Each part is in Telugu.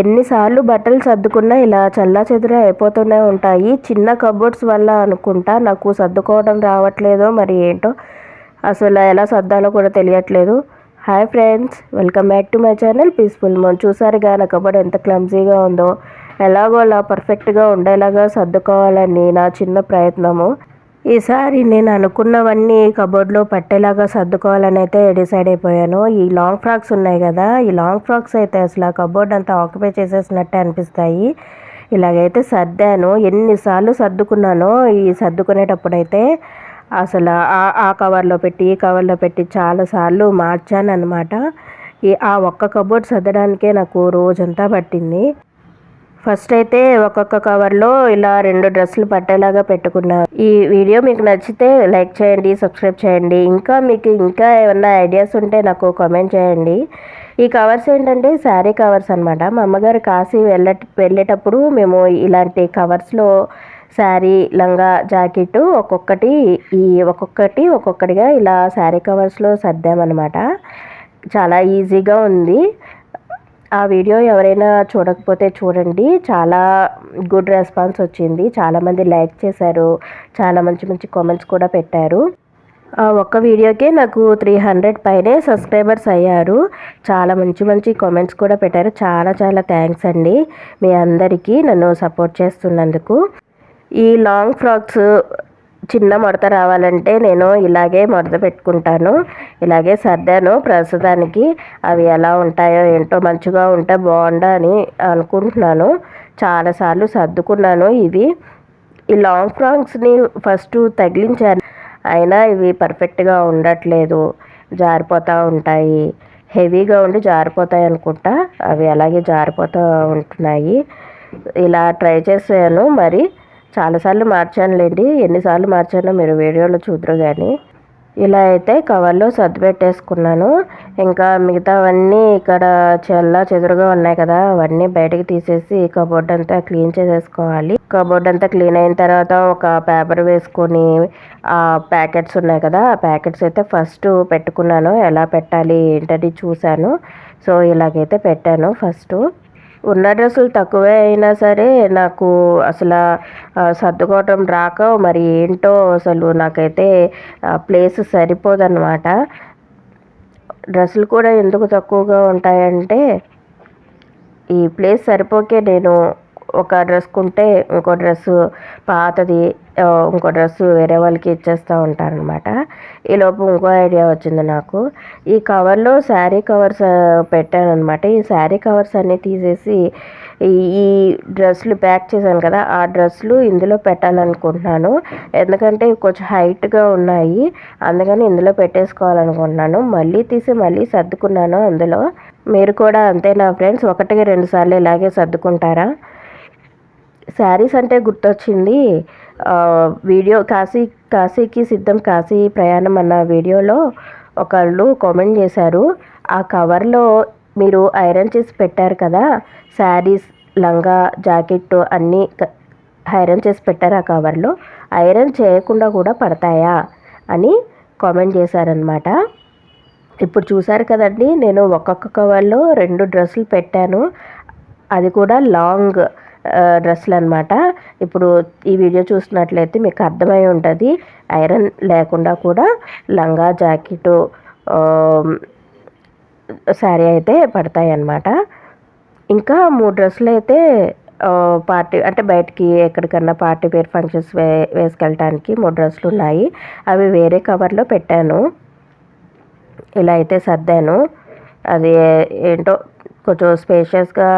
ఎన్నిసార్లు బట్టలు సర్దుకున్నా ఇలా చల్లా చెదురే అయిపోతూనే ఉంటాయి. చిన్న కబోర్డ్స్ వల్ల అనుకుంటా నాకు సర్దుకోవడం రావట్లేదో మరి ఏంటో అసలు ఎలా సర్దాలో కూడా తెలియట్లేదు. Hi friends welcome back to my channel peaceful mom చూసారుగా నా కబోర్డ్ ఎంత క్లమ్జీగా ఉందో. ఎలాగో అలా పర్ఫెక్ట్గా ఉండేలాగా సర్దుకోవాలని నా చిన్న ప్రయత్నము. ఈసారి నేను అనుకున్నవన్నీ కబోర్డ్లో పట్టేలాగా సర్దుకోవాలని అయితే డిసైడ్ అయిపోయాను. ఈ లాంగ్ ఫ్రాక్స్ ఉన్నాయి కదా ఈ లాంగ్ ఫ్రాక్స్ అయితే అసలు ఆ కబోర్డ్ అంతా ఆక్యుపై చేసేసినట్టే అనిపిస్తాయి. ఇలాగైతే సర్దాను. ఎన్నిసార్లు సర్దుకున్నానో ఈ సర్దుకునేటప్పుడైతే అసలు ఆ ఆ కవర్లో పెట్టి ఈ కవర్లో పెట్టి చాలాసార్లు మార్చాను అనమాట ఈ ఆ ఒక్క కబోర్డ్ సర్దడానికే నాకు రోజంతా పట్టింది. ఫస్ట్ అయితే ఒక్కొక్క కవర్లో ఇలా రెండు డ్రెస్సులు పట్టేలాగా పెట్టుకున్నాను ఈ వీడియో మీకు నచ్చితే లైక్ చేయండి సబ్స్క్రైబ్ చేయండి. ఇంకా మీకు ఇంకా ఏమన్నా ఐడియాస్ ఉంటే నాకు కామెంట్ చేయండి. ఈ కవర్స్ ఏంటంటే శారీ కవర్స్ అనమాట మా అమ్మగారు కాశీ వెళ్ళ వెళ్ళేటప్పుడు మేము ఇలాంటి కవర్స్లో శారీ లంగా జాకెట్ ఒక్కొక్కటి ఈ ఒక్కొక్కటి ఒక్కొక్కటిగా ఇలా శారీ కవర్స్లో సర్దామన్నమాట. చాలా ఈజీగా ఉంది. ఆ వీడియో ఎవరైనా చూడకపోతే చూడండి. చాలా గుడ్ రెస్పాన్స్ వచ్చింది. చాలామంది లైక్ చేశారు. చాలా మంచి మంచి కామెంట్స్ కూడా పెట్టారు. ఆ ఒక్క వీడియోకే నాకు త్రీ హండ్రెడ్ పైనే సబ్స్క్రైబర్స్ అయ్యారు. చాలా మంచి మంచి కామెంట్స్ కూడా పెట్టారు. చాలా చాలా థ్యాంక్స్ అండి మీ అందరికీ నన్ను సపోర్ట్ చేస్తున్నందుకు. ఈ లాంగ్ ఫ్రాక్స్ చిన్న మడత రావాలంటే నేను ఇలాగే మడత పెట్టుకుంటాను. ఇలాగే సర్దాను. ప్రస్తుతానికి అవి ఎలా ఉంటాయో ఏంటో మంచిగా ఉంటే బాగుండా అని అనుకుంటున్నాను. చాలాసార్లు సర్దుకున్నాను ఇవి. ఈ లాంగ్ ఫ్రాక్స్ని ఫస్ట్ తగిలించాను. అయినా ఇవి పర్ఫెక్ట్గా ఉండట్లేదు. జారిపోతూ ఉంటాయి. హెవీగా ఉండి జారిపోతాయి అనుకుంటా. అవి అలాగే జారిపోతూ ఉంటున్నాయి. ఇలా ట్రై చేశాను. మరి చాలాసార్లు మార్చానులేండి. ఎన్నిసార్లు మార్చానో మీరు వీడియోలో చూద్దరు కానీ ఇలా అయితే కవర్లో సర్దిపెట్టేసుకున్నాను ఇంకా మిగతావన్నీ ఇక్కడ చల్ల చెదురుగా ఉన్నాయి కదా అవన్నీ బయటకు తీసేసి కబోర్డ్ అంతా క్లీన్ చేసేసుకోవాలి. కబోర్డ్ అంతా క్లీన్ అయిన తర్వాత ఒక పేపర్ వేసుకొని ఆ ప్యాకెట్స్ ఉన్నాయి కదా ఆ ప్యాకెట్స్ అయితే ఫస్ట్ పెట్టుకున్నాను. ఎలా పెట్టాలి ఏంటని చూశాను. సో ఇలాగైతే పెట్టాను ఫస్ట్. ఉన్న డ్రెస్సులు తక్కువే అయినా సరే నాకు అసలు సర్దుకోవటం రాక మరి ఏంటో అసలు నాకైతే ప్లేస్ సరిపోదన్నమాట. డ్రెస్సులు కూడా ఎందుకు తక్కువగా ఉంటాయంటే ఈ ప్లేస్ సరిపోకే నేను ఒక డ్రెస్ కొంటే ఇంకో డ్రెస్సు పాతది ఇంకో డ్రెస్సు వేరే వాళ్ళకి ఇచ్చేస్తూ ఉంటారనమాట ఈలోపు ఇంకో ఐడియా వచ్చింది నాకు. ఈ కవర్లో శారీ కవర్స్ పెట్టాను అనమాట ఈ శారీ కవర్స్ అన్నీ తీసేసి ఈ డ్రెస్సులు ప్యాక్ చేశాను కదా ఆ డ్రెస్సులు ఇందులో పెట్టాలనుకుంటున్నాను. ఎందుకంటే కొంచెం హైట్గా ఉన్నాయి. అందుకని ఇందులో పెట్టేసుకోవాలనుకుంటున్నాను. మళ్ళీ తీసి మళ్ళీ సర్దుకున్నాను అందులో. మీరు కూడా అంతే నా ఫ్రెండ్స్ ఒకటికి రెండు సార్లు ఇలాగే సర్దుకుంటారా? శారీస్ అంటే గుర్తొచ్చింది. వీడియో కాశీ కాశీకి సిద్ధం కాశీ ప్రయాణం అన్న వీడియోలో ఒకళ్ళు కామెంట్ చేశారు. ఆ కవర్లో మీరు ఐరన్ చేసి పెట్టారు కదా శారీస్ లంగా జాకెట్ అన్నీ ఐరన్ చేసి పెట్టారు ఆ కవర్లో. ఐరన్ చేయకుండా కూడా పడతాయా అని కామెంట్ చేశారనమాట ఇప్పుడు చూసారు కదండి నేను ఒక్కొక్క కవర్లో రెండు డ్రెస్సులు పెట్టాను. అది కూడా లాంగ్. డ్రెస్సులు అనమాట ఇప్పుడు ఈ వీడియో చూసినట్లయితే మీకు అర్థమై ఉంటుంది. ఐరన్ లేకుండా కూడా లంగా జాకెట్ శారీ అయితే పడతాయి అన్నమాట ఇంకా మూడు డ్రెస్సులు అయితే పార్టీ అంటే బయటికి ఎక్కడికన్నా పార్టీ వేర్ ఫంక్షన్స్ వే వేసుకెళ్ళటానికి మూడు డ్రెస్సులు ఉన్నాయి అవి వేరే కవర్లో పెట్టాను. ఇలా అయితే సర్దాను. అది ఏంటో కొంచెం స్పేషియస్గా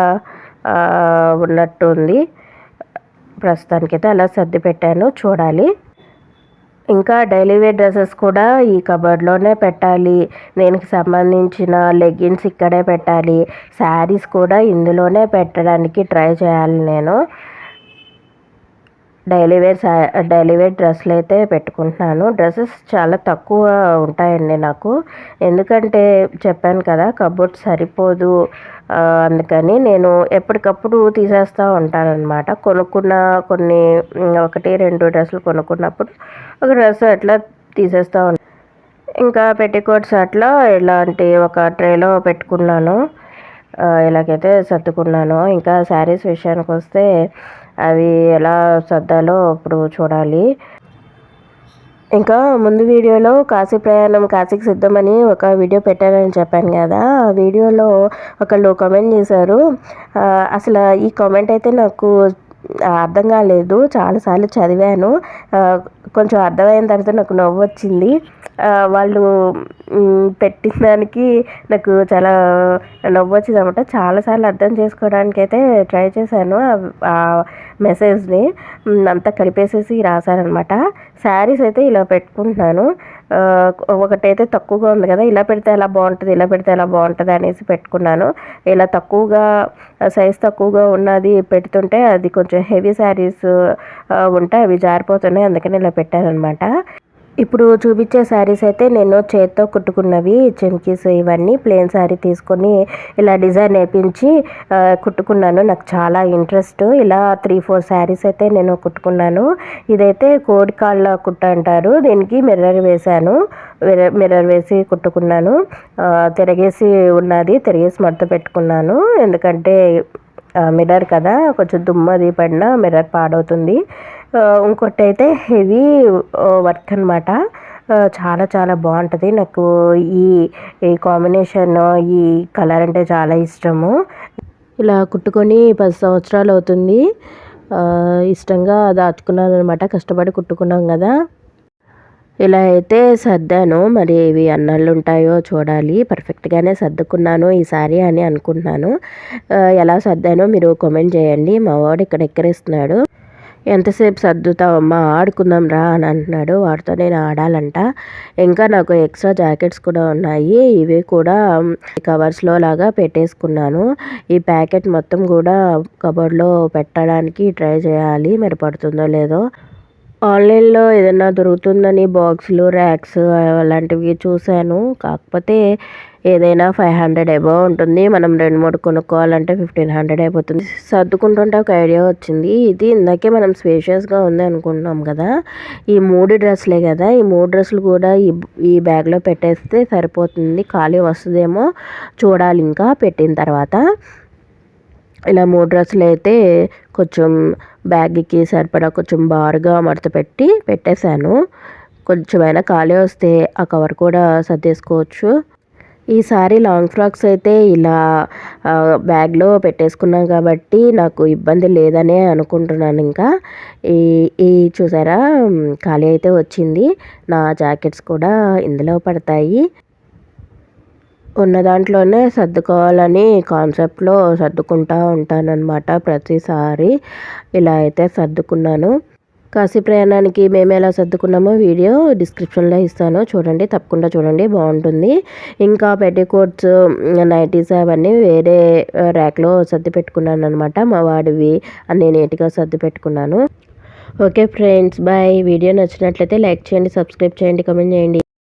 ఉన్నట్టు ఉంది ప్రస్తుతానికైతే అలా సర్ది పెట్టాను చూడాలి. ఇంకా డైలీ వేర్ డ్రెస్సెస్ కూడా ఈ కబర్డ్లోనే పెట్టాలి. దీనికి సంబంధించిన లెగ్గిన్స్ ఇక్కడే పెట్టాలి. శారీస్ కూడా ఇందులోనే పెట్టడానికి ట్రై చేయాలి నేను. డైలీ వేర్ డైలీ వేర్ డ్రెస్సులు అయితే పెట్టుకుంటున్నాను. డ్రెస్సెస్ చాలా తక్కువ ఉంటాయండి నాకు. ఎందుకంటే చెప్పాను కదా కబోర్డ్ సరిపోదు. అందుకని నేను ఎప్పటికప్పుడు తీసేస్తూ ఉంటానన్నమాట. కొనుక్కున్న కొన్ని ఒకటి రెండు డ్రెస్సులు కొనుక్కున్నప్పుడు ఒక డ్రెస్ అట్లా తీసేస్తూ ఉంటాను ఇంకా పెట్టికోట్స్ అట్లా ఇలాంటి ఒక ట్రేలో పెట్టుకున్నాను. ఇలాగైతే సర్దుకున్నాను. ఇంకా శారీస్ విషయానికి వస్తే అవి ఎలా సర్దాలో ఇప్పుడు చూడాలి. ఇంకా ముందు వీడియోలో కాశీ ప్రయాణం కాశీకి సిద్ధమని ఒక వీడియో పెట్టానని చెప్పాను కదా. ఆ వీడియోలో ఒకళ్ళు కామెంట్ చేశారు. అసలు ఈ కామెంట్ అయితే నాకు అర్థం కాలేదు. చాలాసార్లు చదివాను. కొంచెం అర్థమైన తర్వాత నాకు నవ్వు వచ్చింది. వాళ్ళు పెట్టిన దానికి నాకు చాలా నవ్వు వచ్చింది అనమాట చాలాసార్లు అర్థం చేసుకోవడానికి అయితే ట్రై చేశాను. ఆ- మెసేజ్ని అంతా కలిపేసేసి రాశానమాట శారీస్ అయితే ఇలా పెట్టుకుంటున్నాను. ఒకటైతే తక్కువగా ఉంది కదా ఇలా పెడితే ఎలా బాగుంటుంది ఇలా పెడితే ఎలా బాగుంటుంది అనేసి పెట్టుకున్నాను. ఇలా తక్కువగా సైజ్ తక్కువగా ఉన్నది పెడుతుంటే అది కొంచెం హెవీ శారీస్ ఉంటే అవి జారిపోతున్నాయి అందుకని ఇలా పెట్టాను అనమాట ఇప్పుడు చూపించే శారీస్ అయితే నేను చేత్తో కుట్టుకున్నవి చెమ్కీస్ ఇవన్నీ ప్లెయిన్ శారీ తీసుకొని ఇలా డిజైన్ వేయించి కుట్టుకున్నాను. నాకు చాలా ఇంట్రెస్ట్ ఇలా త్రీ ఫోర్ శారీస్ అయితే నేను కుట్టుకున్నాను. ఇదైతే కోడి కాళ్ళ కుట్ట అంటారు. దీనికి మిర్రర్ వేశాను. మిర్రర్ మిర్రర్ వేసి కుట్టుకున్నాను. తిరగేసి ఉన్నది తిరిగేసి మడత పెట్టుకున్నాను. ఎందుకంటే మిర్రర్ కదా కొంచెం దుమ్మది పడినా మిర్రర్ పాడవుతుంది. ఇంకోటి అయితే హెవీ వర్క్ అనమాట చాలా చాలా బాగుంటుంది. నాకు ఈ ఈ కాంబినేషన్ ఈ కలర్ అంటే చాలా ఇష్టము. ఇలా కుట్టుకొని పది సంవత్సరాలు అవుతుంది. ఇష్టంగా దాచుకున్నాను అనమాట కష్టపడి కుట్టుకున్నాం కదా. ఇలా అయితే సర్దాను. మరి ఇవి అన్నాళ్ళు ఉంటాయో చూడాలి. పర్ఫెక్ట్గానే సర్దుకున్నాను ఈసారి అని అనుకుంటున్నాను. ఎలా సర్దానో మీరు కామెంట్ చేయండి. మా వాడు ఇక్కడ ఎక్కరేస్తున్నాడు. ఎంతసేపు సర్దుతావమ్మా? ఆడుకుందాం రా అని అంటున్నాడు. వాడితో నేను ఆడాలంట. ఇంకా నాకు ఎక్స్ట్రా జాకెట్స్ కూడా ఉన్నాయి. ఇవి కూడా కవర్స్లో లాగా పెట్టేసుకున్నాను. ఈ ప్యాకెట్ మొత్తం కూడా కబోర్డ్లో పెట్టడానికి ట్రై చేయాలి. మరి పడుతుందో లేదో ఆన్లైన్లో ఏదైనా దొరుకుతుందని బాక్సులు ర్యాక్స్ అలాంటివి చూశాను. కాకపోతే ఏదైనా ఫైవ్ హండ్రెడ్ అబవ్ ఉంటుంది. మనం రెండు మూడు కొనుక్కోవాలంటే ఫిఫ్టీన్ హండ్రెడ్ అయిపోతుంది. సర్దుకుంటుంటే ఒక ఐడియా వచ్చింది. ఇది ఇందాకే మనం స్పేషియస్గా ఉంది అనుకుంటున్నాం కదా. ఈ మూడు డ్రెస్లే కదా. ఈ మూడు డ్రెస్సులు కూడా ఈ ఈ బ్యాగ్లో పెట్టేస్తే సరిపోతుంది. ఖాళీ వస్తుందేమో చూడాలి ఇంకా పెట్టిన తర్వాత. ఇలా మూడు డ్రెస్సులు అయితే కొంచెం బ్యాగ్కి సరిపడా కొంచెం బారుగా మడత పెట్టి పెట్టేశాను. కొంచెమైనా ఖాళీ వస్తే ఆ కవర్ కూడా సర్దేసుకోవచ్చు. ఈసారి లాంగ్ ఫ్రాక్స్ అయితే ఇలా బ్యాగ్లో పెట్టేసుకున్నాం కాబట్టి నాకు ఇబ్బంది లేదనే అనుకుంటున్నాను ఇంకా. ఈ ఈ చూసారా ఖాళీ అయితే వచ్చింది. నా జాకెట్స్ కూడా ఇందులో పడతాయి. ఉన్న దాంట్లోనే సర్దుకోవాలని కాన్సెప్ట్లో సర్దుకుంటా ఉంటానన్నమాట ప్రతిసారి. ఇలా అయితే సర్దుకున్నాను. కాశీ ప్రయాణానికి మేము ఎలా సర్దుకున్నామో వీడియో డిస్క్రిప్షన్లో ఇస్తాను. చూడండి తప్పకుండా చూడండి బాగుంటుంది. ఇంకా పెట్టికోట్స్ నైటీస్ అవన్నీ వేరే ర్యాక్లో సర్ది పెట్టుకున్నాను అనమాట మా వాడివి అన్నీ నీట్గా సర్ది పెట్టుకున్నాను. Okay friends bye. వీడియో నచ్చినట్లయితే లైక్ చేయండి సబ్స్క్రైబ్ చేయండి కమెంట్ చేయండి.